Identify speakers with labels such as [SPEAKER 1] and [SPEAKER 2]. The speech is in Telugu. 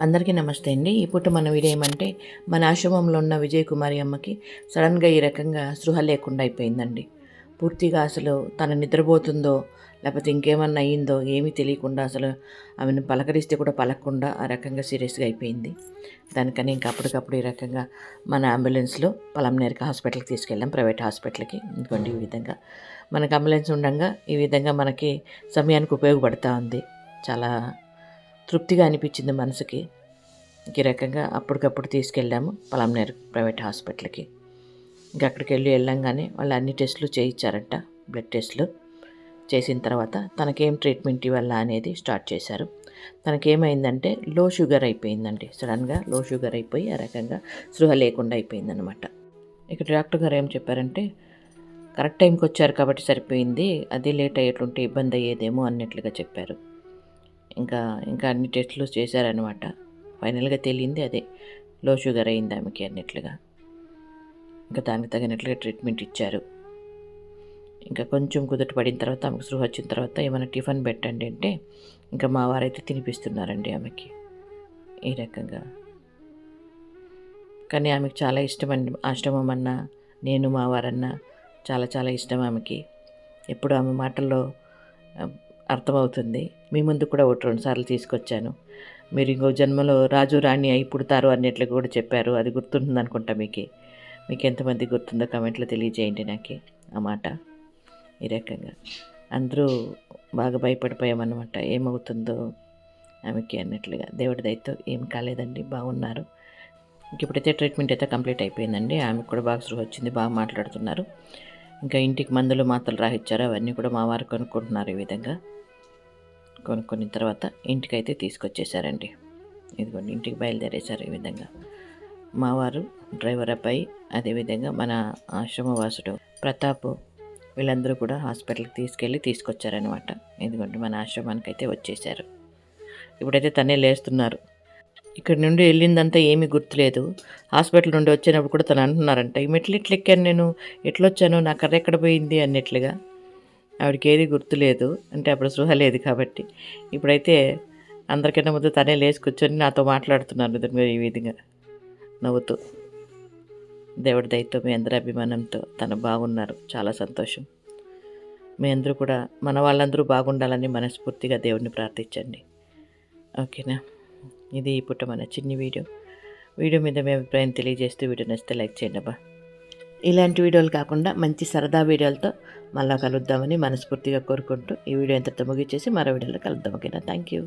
[SPEAKER 1] అందరికీ నమస్తే అండి. ఇప్పుడు మన వీడియో ఏమంటే మన ఆశ్రమంలో ఉన్న విజయకుమారి అమ్మకి సడన్గా ఈ రకంగా స్పృహ లేకుండా అయిపోయిందండి. పూర్తిగా అసలు తను నిద్రపోతుందో లేకపోతే ఇంకేమన్నా అయ్యిందో ఏమీ తెలియకుండా అసలు ఆమెను పలకరిస్తే కూడా పలకకుండా ఆ రకంగా సీరియస్గా అయిపోయింది. దానికని ఇంకా అప్పటికప్పుడు ఈ రకంగా మన అంబులెన్స్లో పలంనేరిక హాస్పిటల్కి తీసుకెళ్ళాం. ప్రైవేట్ హాస్పిటల్కి. ఇంకోండి ఈ విధంగా. మనకు అంబులెన్స్ ఉండగా ఈ విధంగా మనకి సమయానికి ఉపయోగపడుతూ ఉంది. చాలా తృప్తిగా అనిపించింది మనసుకి. ఈ రకంగా అప్పటికప్పుడు తీసుకెళ్ళాము పలంనేరు ప్రైవేట్ హాస్పిటల్కి. ఇంకా అక్కడికి వెళ్ళి వెళ్ళంగానే వాళ్ళు అన్ని టెస్టులు చేయించారంట బ్లడ్ టెస్టులు. చేసిన తర్వాత తనకేం ట్రీట్మెంట్ ఇవ్వాలా అనేది స్టార్ట్ చేశారు. తనకేమైందంటే లో షుగర్ అయిపోయిందండి. సడన్గా లో షుగర్ అయిపోయి ఆ రకంగా సృహ లేకుండా అయిపోయిందనమాట. ఇక్కడ డాక్టర్ గారు ఏం చెప్పారంటే కరెక్ట్ టైంకి వచ్చారు కాబట్టి సరిపోయింది అది లేట్ అయ్యేట్లుంటే ఇబ్బంది అయ్యేదేమో అన్నట్లుగా చెప్పారు. ఇంకా ఇంకా అన్ని టెస్టులు చేశారనమాట ఫైనల్గా తెలియంది అదే. లో షుగర్ అయింది ఆమెకి అన్నట్లుగా. ఇంకా దానికి తగినట్లుగా ట్రీట్మెంట్ ఇచ్చారు. ఇంకా కొంచెం కుదుట పడిన తర్వాత ఆమెకు సృహ వచ్చిన తర్వాత ఏమైనా టిఫిన్ పెట్టండి అంటే ఇంకా మా వారైతే తినిపిస్తున్నారండి ఆమెకి. ఈ రకంగా. కానీ ఆమెకు చాలా ఇష్టం అండి ఆశ్రమం అన్నా నేను మా వారన్నా చాలా చాలా ఇష్టం ఆమెకి. ఎప్పుడు ఆమె మాటల్లో అర్థమవుతుంది. మీ ముందు కూడా ఒకటి రెండు సార్లు తీసుకొచ్చాను. మీరు ఇంకో జన్మలో రాజు రాణి అయి పుడతారు అన్నట్లు కూడా చెప్పారు. అది గుర్తుంటుంది అనుకుంటా మీకు. మీకు ఎంతమంది గుర్తుందో కమెంట్లో తెలియజేయండి నాకు ఆ మాట. ఈ రకంగా. అందరూ బాగా భయపడిపోయామన్నమాట. ఏమవుతుందో ఆమెకి అన్నట్లుగా. దేవుడి దయతో ఏం కాలేదండి. బాగున్నారు. ఇప్పుడైతే ట్రీట్మెంట్ అయితే కంప్లీట్ అయిపోయిందండి. ఆమెకు కూడా బాగా సృహ వచ్చింది. బాగా మాట్లాడుతున్నారు. ఇంకా ఇంటికి మందులు మాత్రలు రాసిచ్చారు అవన్నీ కూడా మా వారు కొనుక్కుంటున్నారు ఈ విధంగా. కొనుక్కున్న తర్వాత ఇంటికైతే తీసుకొచ్చేసారండి ఇదిగోండి ఇంటికి బయలుదేరేశారు ఈ విధంగా. మావారు డ్రైవర్ అబ్బాయి అదేవిధంగా మన ఆశ్రమవాసుడు ప్రతాప్ వీళ్ళందరూ కూడా హాస్పిటల్కి తీసుకెళ్ళి తీసుకొచ్చారనమాట ఇదిగోండి మన ఆశ్రమానికి అయితే వచ్చేసారు ఇప్పుడైతే తనే లేస్తున్నారు. ఇక్కడ నుండి వెళ్ళిందంతా ఏమీ గుర్తులేదు. హాస్పిటల్ నుండి వచ్చినప్పుడు కూడా తను అంటున్నారంట ఈ మెట్లు ఎట్లా ఎక్కాను నేను ఎట్లా వచ్చాను నా కర్ర ఎక్కడ పోయింది? అన్నట్లుగా. ఆవిడకి ఏది గుర్తులేదు. అంటే అప్పుడు సృహ లేదు కాబట్టి. ఇప్పుడైతే అందరికన్నా ముందు తనే లేచి కూర్చొని నాతో మాట్లాడుతున్నారు ఇద్దరు మీరు ఈ విధంగా నవ్వుతూ. దేవుడి దయతో మీ అందరి అభిమానంతో తను బాగున్నారు. చాలా సంతోషం. మీ అందరూ కూడా మన వాళ్ళందరూ బాగుండాలని మనస్ఫూర్తిగా దేవుడిని ప్రార్థించండి. ఓకేనా? ఇది ఈ మన చిన్ని వీడియో. వీడియో మీద మీ అభిప్రాయం తెలియజేస్తూ వీడియో నచ్చితే లైక్ చేయండి అబ్బా. ఇలాంటి వీడియోలు కాకుండా మంచి సరదా వీడియోలతో మళ్ళీ కలుద్దామని మనస్ఫూర్తిగా కోరుకుంటూ ఈ వీడియో ఎంతతో ముగిచేసి మరో వీడియోలో కలుద్దాం. ఓకేనా? Thank you